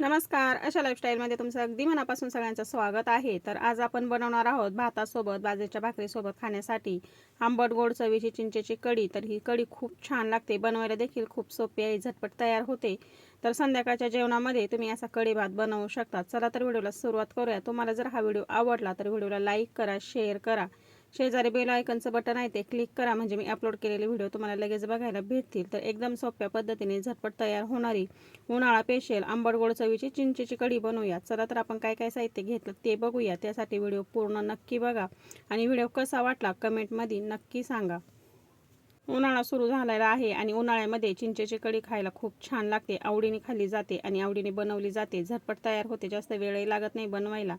नमस्कार. अशा लाईफस्टाईलमध्ये तुमचं अगदी मनापासून सगळ्यांचं स्वागत आहे. तर आज आपण बनवणार आहोत भातासोबत बाजरीच्या भाकरीसोबत खाण्यासाठी. आंबट गोड चवीची चिंचेची कढी. तर ही कढी खूप छान लागते. बनवायला देखील खूप सोपी आहे. झटपट तयार होते. तर संध्याकाळच्या जेवणामध्ये तुम्ही असा कढी भात बनवू शकता. चला तर व्हिडिओला सुरुवात करूया. तुम्हाला जर हा व्हिडिओ आवडला तर व्हिडिओला लाईक करा शेअर करा. शेजारी बेल आयकनचं बटन आहे ते क्लिक करा. म्हणजे मी अपलोड केलेले व्हिडिओ तुम्हाला लगेच बघायला भेटतील. तर एकदम सोप्या पद्धतीने झटपट तयार होणारी उन्हाळा पेशेल आंबट गोड चवीची चिंचेची कढी बनवूया चला तर आपण काय काय साहित्य घेतलं ते बघूया त्यासाठी व्हिडिओ पूर्ण नक्की बघा. आणि व्हिडिओ कसा वाटला कमेंटमध्ये नक्की सांगा. उन्हाळा सुरू झालेला आहे आणि उन्हाळ्यामध्ये चिंचेची कढी खायला खूप छान लागते. आवडीने खाल्ली जाते आणि आवडीने बनवली जाते. झटपट तयार होते. जास्त वेळही लागत नाही बनवायला.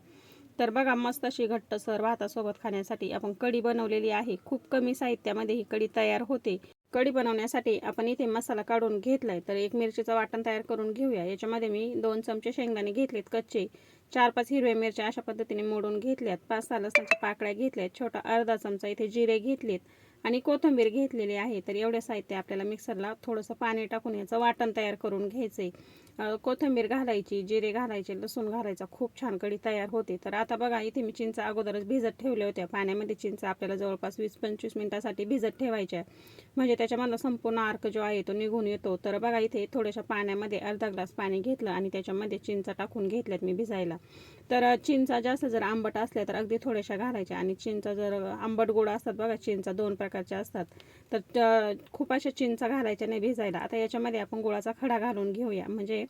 तर बघा मस्त अशी घट्टसर भातासोबत खाण्यासाठी आपण कढी बनवलेली आहे. खूप कमी साहित्यामध्ये ही कढी तयार होते. कढी बनवण्यासाठी आपण इथे मसाला काढून घेतलाय. तर एक मिरचीचं वाटण तयार करून घेऊया. याच्यामध्ये मी दोन चमचे शेंगदाणे घेतलेत कच्चे. चार पाच हिरव्या मिरच्या अशा पद्धतीने मोडून घेतल्यात. पाच सहा लसणाच्या पाकळ्या घेतल्यात. छोटा अर्धा चमचा इथे जिरे घेतलेत. आणि कोथिंबीर घेतलेली आहे. तर एवढं साहित्य आपल्याला मिक्सरला थोडंसं पाणी टाकून याचं वाटण तयार करून घ्यायचंय. कोथिंबीर घालायची जिरे घालायचे लसूण घालायचा खूप छान कढी तयार होते. तर आता बघा इथे मी चिंच अगोदरच भिजत ठेवल्या होत्या. पाण्यामध्ये चिंच आपल्याला जवळपास वीस पंचवीस मिनिटासाठी भिजत ठेवायच्या. म्हणजे त्याच्यामधला संपूर्ण आर्क जो आहे तो निघून येतो. तर बघा इथे थोड्याशा पाण्यामध्ये अर्धा ग्लास पाणी घेतलं आणि त्याच्यामध्ये चिंच टाकून घेतल्यात मी भिजायला. तर चिंचा जास्त जर आंबट असल्या तर अगदी थोड्याशा घालायच्या आणि चिंचा जर आंबट गोड असतात बघा चिंचा दोन प्रकारच्या असतात. तर खूप अशा चिंचा घालायच्या नाही भिजायला. आता याच्यामध्ये आपण गुळाचा खडा घालून घेऊया. म्हणजे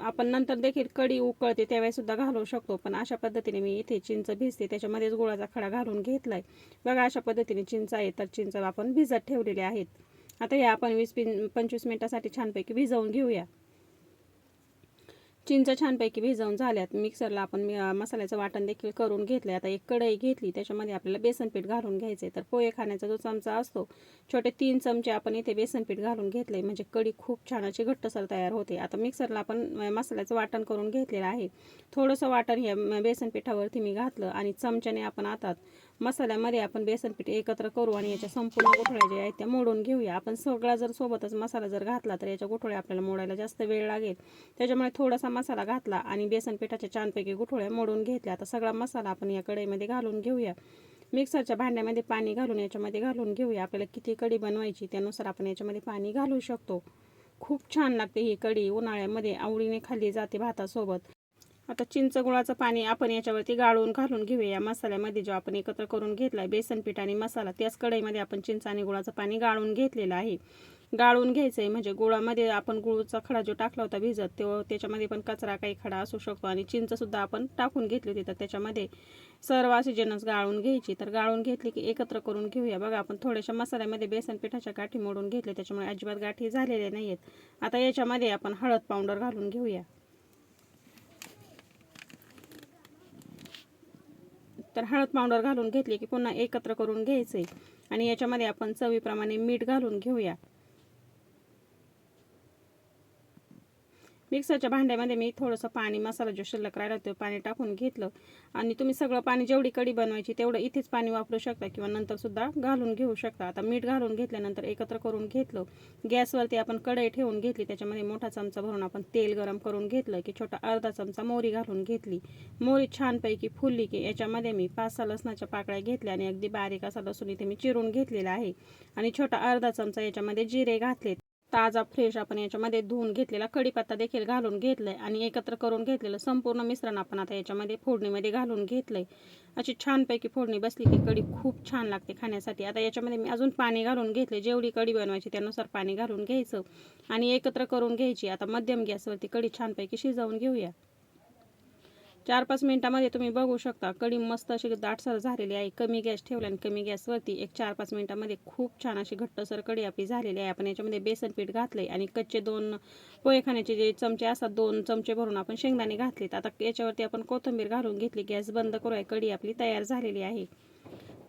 आपण नंतर देखील कढी उकळते त्यावेळेस सुद्धा घालू शकतो. पण अशा पद्धतीने मी इथे चिंच भिजते. त्याच्यामध्येच गुळाचा खडा घालून घेतलाय. बघा अशा पद्धतीने चिंच आहे तर चिंच आपण भिजत ठेवलेले आहेत. आता या आपण वीस पिन पंचवीस मिनिटासाठी छानपैकी भिजवून घेऊया. चिंच छानपैकी भिजवून झाल्यात. मिक्सरला आपण मसाल्याचं वाटण देखील करून घेतलं आता एक कढई घेतली त्याच्यामध्ये आपल्याला बेसन पीठ घालून घ्यायचं आहे तर पोहे खाण्याचा जो चमचा असतो छोटे तीन चमचे आपण इथे बेसन पीठ घालून घेतलं म्हणजे कढी खूप छान अशी घट्टसर तयार होते. आता मिक्सरला आपण मसाल्याचं वाटण करून घेतलेलं आहे. थोडंसं वाटण हे बेसन पिठावरती मी घातलं आणि चमच्याने आपण आता मसाल्यामध्ये आपण बेसन पीठ एकत्र करू आणि याच्या संपूर्ण गोठळ्या ज्या आहेत त्या मोडून घेऊया. आपण सगळा जर सोबतच मसाला जर घातला तर याच्या गोठळ्या आपल्याला मोडायला जास्त वेळ लागेल. त्याच्यामुळे थोडासा मसाला घातला आणि बेसन पिठाच्या छानपैकी गोठोळ्या मोडून घेतल्या. आता सगळा मसाला आपण या कढईमध्ये घालून घेऊया. मिक्सरच्या भांड्यामध्ये पाणी घालून याच्यामध्ये घालून घेऊया. आपल्याला किती कढी बनवायची त्यानुसार आपण याच्यामध्ये पाणी घालू शकतो. खूप छान लागते ही कढी उन्हाळ्यामध्ये आवडीने खाल्ली जाते भातासोबत. आता चिंच गुळाचं पाणी आपण याच्यावरती गाळून घालून घेऊया. मसाल्यामध्ये जो आपण एकत्र करून घेतला आहे बेसन पीठ आणि मसाला त्याच कढईमध्ये आपण चिंच आणि गुळाचं पाणी गाळून घेतलेलं आहे. गाळून घ्यायचं आहे म्हणजे गुळामध्ये आपण गुळचा खडा जो टाकला होता भिजत तो त्याच्यामध्ये पण कचरा काही खडा असू शकतो आणि चिंचसुद्धा आपण टाकून घेतली होती. तर त्याच्यामध्ये सर्व अशी जनस गाळून घ्यायची. तर गाळून घेतली की एकत्र करून घेऊया. बघा आपण थोड्याशा मसाल्यामध्ये बेसन पिठाच्या गाठी मोडून घेतले त्याच्यामुळे अजिबात गाठी झालेल्या नाही आहेत आता याच्यामध्ये आपण हळद पावडर घालून घेऊया. तर हळद पावडर घालून घेतली की पुन्हा एकत्र करून घ्यायचं आहे आणि याच्यामध्ये आपण चवीप्रमाणे मीठ घालून घेऊया. मिक्सरच्या भांड्यामध्ये मी थोडंसं पाणी मसाला जो शिल्लक राहिला तो पाणी टाकून घेतलं. आणि तुम्ही सगळं पाणी जेवढी कडी बनवायची तेवढं इथेच पाणी वापरू शकता किंवा नंतरसुद्धा घालून घेऊ शकता. आता मीठ घालून घेतल्यानंतर एकत्र करून घेतलं. गॅसवरती आपण कढई ठेवून घेतली. त्याच्यामध्ये मोठा चमचा भरून आपण तेल गरम करून घेतलं की छोटा अर्धा चमचा मोरी घालून घेतली. मोरी छानपैकी फुलली की याच्यामध्ये मी पाच सहा लसणाच्या पाकळ्या घेतल्या आणि अगदी बारीक असा लसूण इथे मी चिरून घेतलेला आहे. आणि छोटा अर्धा चमचा याच्यामध्ये जिरे घातलेत. ताजा फ्रेश आपण याच्यामध्ये धुवून घेतलेला कढीपत्ता देखील घालून घेतलाय आणि एकत्र करून घेतलेलं संपूर्ण मिश्रण आपण आता याच्यामध्ये फोडणीमध्ये घालून घेतलंय. अशी छानपैकी फोडणी बसली की कढी खूप छान लागते खाण्यासाठी. आता याच्यामध्ये मी अजून पाणी घालून घेतले जेवढी कढी बनवायची त्यानुसार पाणी घालून घ्यायचं आणि एकत्र करून घ्यायची. आता मध्यम गॅसवरती कढी छानपैकी शिजवून घेऊया. चार पाच मिनिटामध्ये तुम्ही बघू शकता. कढी मस्त अशी दाटसर झालेली आहे. कमी गॅस ठेवला आणि कमी गॅसवरती एक चार पाच मिनिटामध्ये खूप छान अशी घट्टसर कढी आपली झालेली आहे. आपण याच्यामध्ये बेसन पीठ आहे आणि कच्चे दोन पोहे खाण्याचे जे चमचे असतात दोन चमचे भरून आपण शेंगदाणे घातलेत. आता याच्यावरती आपण कोथिंबीर घालून घेतली. गॅस बंद करू आहे कढी आपली तयार झालेली आहे.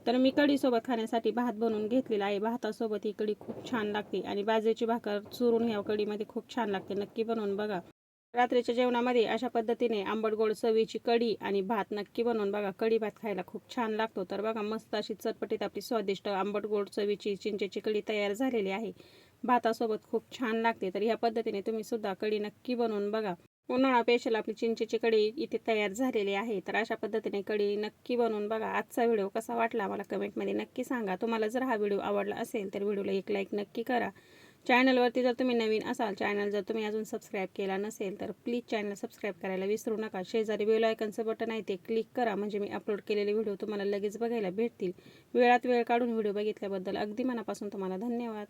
तर मी कढीसोबत खाण्यासाठी भात बनवून घेतलेला आहे. भातासोबत ही कढी खूप छान लागते आणि बाजरीची भाकर चुरून ह्या कढीमध्ये खूप छान लागते. नक्की बनवून बघा. रात्रीच्या जेवणामध्ये अशा पद्धतीने आंबट गोड चवीची कढी आणि भात नक्की बनवून बघा. कढी भात खायला खूप छान लागतो. तर बघा मस्त अशी चटपटीत आपली स्वादिष्ट आंबट गोड चवीची चिंचेची कढी तयार झालेली आहे. भातासोबत खूप छान लागते. तर ह्या पद्धतीने तुम्ही सुद्धा कढी नक्की बनवून बघा. उन्हाळा पेशल आपली चिंचेची कढी इथे तयार झालेली आहे. तर अशा पद्धतीने कढी नक्की बनवून बघा. आजचा व्हिडिओ कसा वाटला मला कमेंटमध्ये नक्की सांगा. तुम्हाला जर हा व्हिडिओ आवडला असेल तर व्हिडिओला एक लाईक नक्की करा. चॅनलवरती जर तुम्ही नवीन असाल चॅनल जर तुम्ही अजून सबस्क्राईब केला नसेल तर प्लीज चॅनल सबस्क्राईब करायला विसरू नका. शेजारी बेल आयकनचं बटन आहे ते क्लिक करा. म्हणजे मी अपलोड केलेले व्हिडिओ तुम्हाला लगेच बघायला भेटतील. वेळात वेळ काढून व्हिडिओ बघितल्याबद्दल अगदी मनापासून तुम्हाला धन्यवाद.